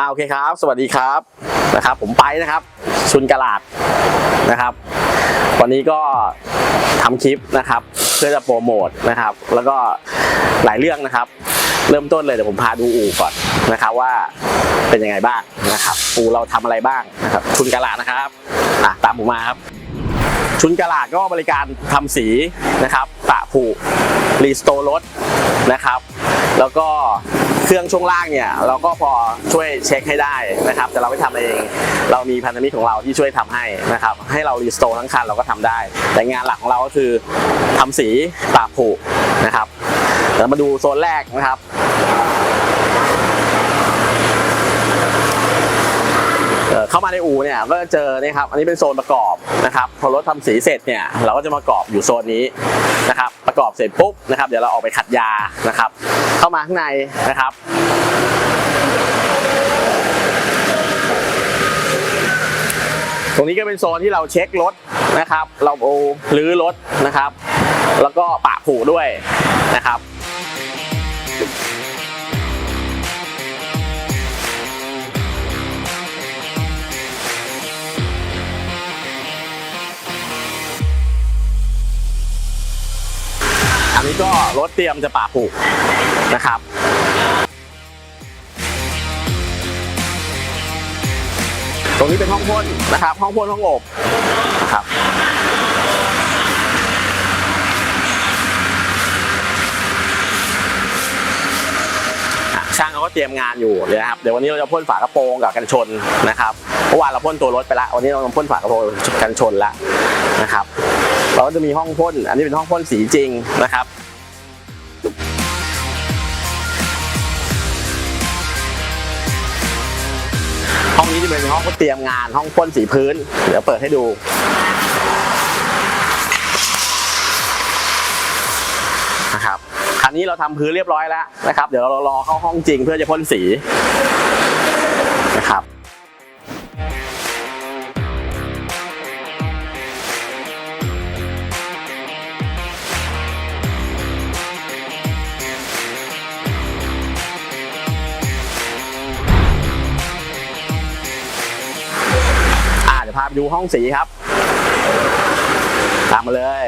่าโอเคครับ สวัสดีครับนะครับ ผมไปนะครับชุนกลาดนะครับ วันนี้ก็ทำคลิปนะครับ เพื่อจะโปรโมทนะครับ แล้วก็หลายเรื่องนะครับ เริ่มต้นเลยเดี๋ยวผมพาดูอู่ก่อนนะครับว่าเป็นยังไงบ้างนะครับอู่เราทำอะไรบ้างนะครับชุนกลาดนะครับอะตามผมมาครับ ชุนกลาดก็บริการทำสีนะครับปะผุรีสโตรรถนะครับ แล้วก็ เครื่องช่วงล่างเนี่ยเราก็พอช่วยเช็คให้ได้นะครับ แต่เราไม่ทำเอง เรามีพันธมิตรของเราที่ช่วยทำให้นะครับ ให้เรารีสโตร์ทั้งคันเราก็ทำได้ แต่งานหลักของเราก็คือทำสีปะผุนะครับเดี๋ยวมาดูโซนแรกนะครับ เข้ามาในอู่เนี่ยก็จะเจอนี่ครับอันนี้เป็นโซนประกอบนะครับพอรถทำสีเสร็จเนี่ยเราก็จะมากรอบอยู่โซนนี้นะครับประกอบเสร็จปุ๊บนะครับเดี๋ยวเราออกไปขัดยานะครับ เข้ามาข้างในนะครับตรงนี้ก็เป็นโซนที่เราเช็ครถนะครับ เราเอรื้อรถนะครับ แล้วก็ปะผูด้วยนะครับ ก็รถเตรียมจะปะผูกนะครับตรงนี้เป็นห้องพ่นนะครับ ห้องพ่นห้องอบนะครับช่างเขาก็เตรียมงานอยู่เลยนะครับเดี๋ยววันนี้เราจะพ่นฝากระโปรงกับกันชนนะครับเมื่อวานเราพ่นตัวรถไปล้ววันนี้เราจะพ่นฝากระโปรงกันชนล้วนะครับ เราก็จะมีห้องพ่นอันนี้เป็นห้องพ่นสีจริงนะครับ นี้จะเป็นห้องเตรียมงานห้องพ่นสีพื้น เดี๋ยวเปิดให้ดูนะครับคันนี้เราทำพื้นเรียบร้อยแล้วนะครับ เดี๋ยวเรารอเข้าห้องจริงเพื่อจะพ่นสี ไปดูห้องสีครับ ตามมาเลย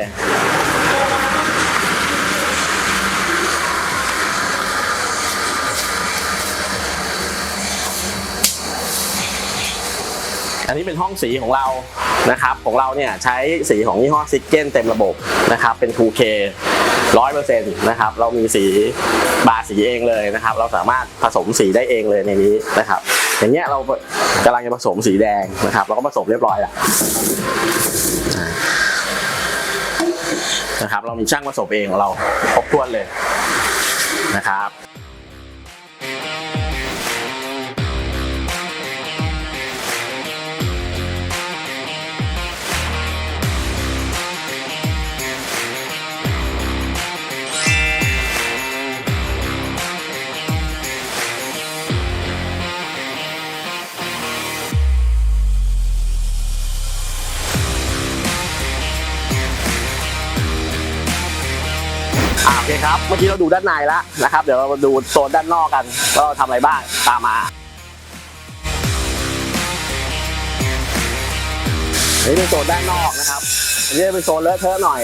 อันนี้เป็นห้องสีของเรานะครับ ของเราเนี่ยใช้สีของยี่ห้อซิกเก้นเต็มระบบนะครับ เป็น 2K ร้อยเปอร์เซ็นต์นะครับ เรามีสีบาสีเองเลยนะครับ เราสามารถผสมสีได้เองเลยในนี้นะครับ อย่างเงี้ยเรากำลังจะผสมสีแดงนะครับ เราก็ผสมเรียบร้อยแล้วนะครับ เรามีช่างผสมเองของเราครบถ้วนเลยนะครับ ครับ เมื่อกี้เราดูด้านในแล้วนะครับ เดี๋ยวเรามาดูโซนด้านนอกกันว่าเราทำอะไรบ้างตามมาอันนี้เป็นโซนด้านนอกนะครับอันนี้เป็นโซนเลอะเทอะหน่อย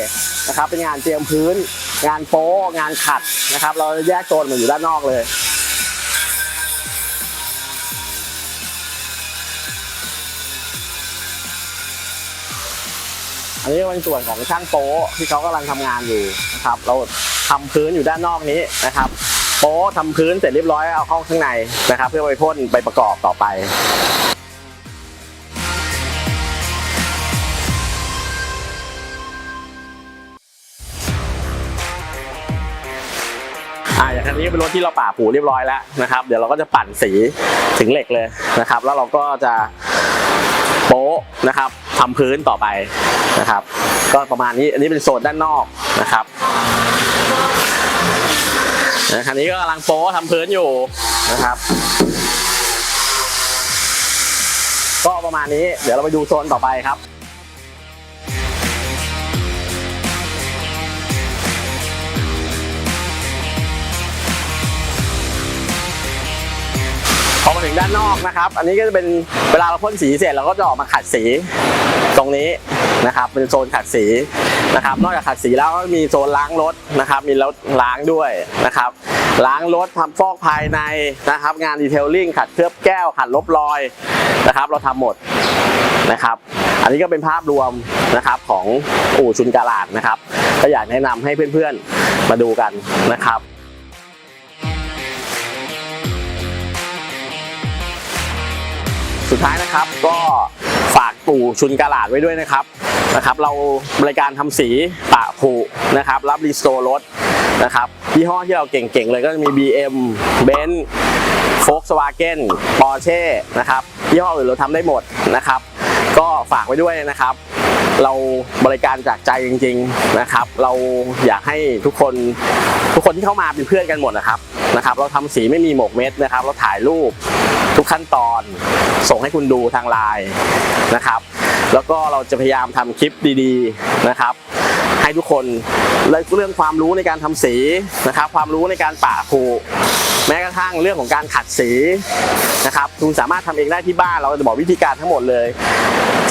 นะครับ เป็นงานเตรียมพื้น งานโป๊งานขัดนะครับ เราแยกโซนมาอยู่ด้านนอกเลย อันนี้เป็นส่วนของช่างโป๊ที่เขากำลังทำงานอยู่นะครับ เราทำพื้นอยู่ด้านนอกนี้นะครับ โป๊ะทำพื้นเสร็จเรียบร้อยเอาเข้าข้างในนะครับ เพื่อไปพ่นไปประกอบต่อไปอ่าอย่างคันนี้เป็นรถที่เราป่าปูเรียบร้อยแล้วนะครับ เดี๋ยวเราก็จะปั่นสีถึงเหล็กเลยนะครับ แล้วเราก็จะโป๊ะนะครับ ทำพื้นต่อไปนะครับ ก็ประมาณนี้อันนี้เป็นโซนด้านนอกนะครับคันนี้ก็กำลังโป๊ะทำพื้นอยู่นะครับ ก็ประมาณนี้เดี๋ยวเราไปดูโซนต่อไปครับ ด้านนอกนะครับ อันนี้ก็จะเป็นเวลาเราพ่นสีเสร็จเราก็จะออกมาขัดสีตรงนี้นะครับเป็นโซนขัดสีนะครับ นอกจากขัดสีแล้วก็มีโซนล้างรถนะครับ มีรถล้างด้วยนะครับ ล้างรถทำฟอกภายในนะครับ งานดีเทลลิ่งขัดเคลือบแก้วขัดลบรอยนะครับ เราทำหมดนะครับ อันนี้ก็เป็นภาพรวมนะครับของอู่ชุนกาลาดนะครับ ก็อยากแนะนำให้เพื่อนๆมาดูกันนะครับ สุดท้ายนะครับก็ฝากปู่ชุนกาลาดไว้ด้วยนะครับนะครับ เราบริการทำสีปะผุนะครับ รับรีสโตร์รถนะครับยี่ห้อที่เราเก่งๆเลยก็จะมี BM Benz Volkswagen Porsche นะครับยี่ห้ออื่นเราทำได้หมดนะครับ ก็ฝากไว้ด้วยนะครับ เราบริการจากใจจริง ๆนะครับ เราอยากให้ทุกคนทุกคนที่เข้ามาเป็นเพื่อนกันหมดนะครับนะครับ เราทำสีไม่มีหมกเม็ดนะครับ เราถ่ายรูป ขั้นตอน ส่งให้คุณดูทางไลน์นะครับ แล้วก็เราจะพยายามทำคลิปดีๆนะครับ ให้ทุกคนเรื่องความรู้ในการทำสีนะครับ ความรู้ในการปะผูแม้กระทั่งเรื่องของการขัดสีนะครับคุณสามารถทำเองได้ที่บ้านเราจะบอกวิธีการทั้งหมดเลย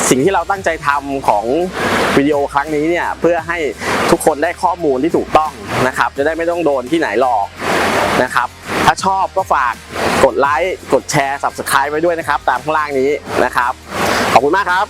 สิ่งที่เราตั้งใจทำของวิดีโอครั้งนี้เนี่ยเพื่อให้ทุกคนได้ข้อมูลที่ถูกต้องนะครับ จะได้ไม่ต้องโดนที่ไหนหลอกนะครับ ถ้าชอบก็ฝาก กดไลค์กดแชร์ subscribe ไว้ด้วยนะครับ ตามข้างล่างนี้นะครับ ขอบคุณมากครับ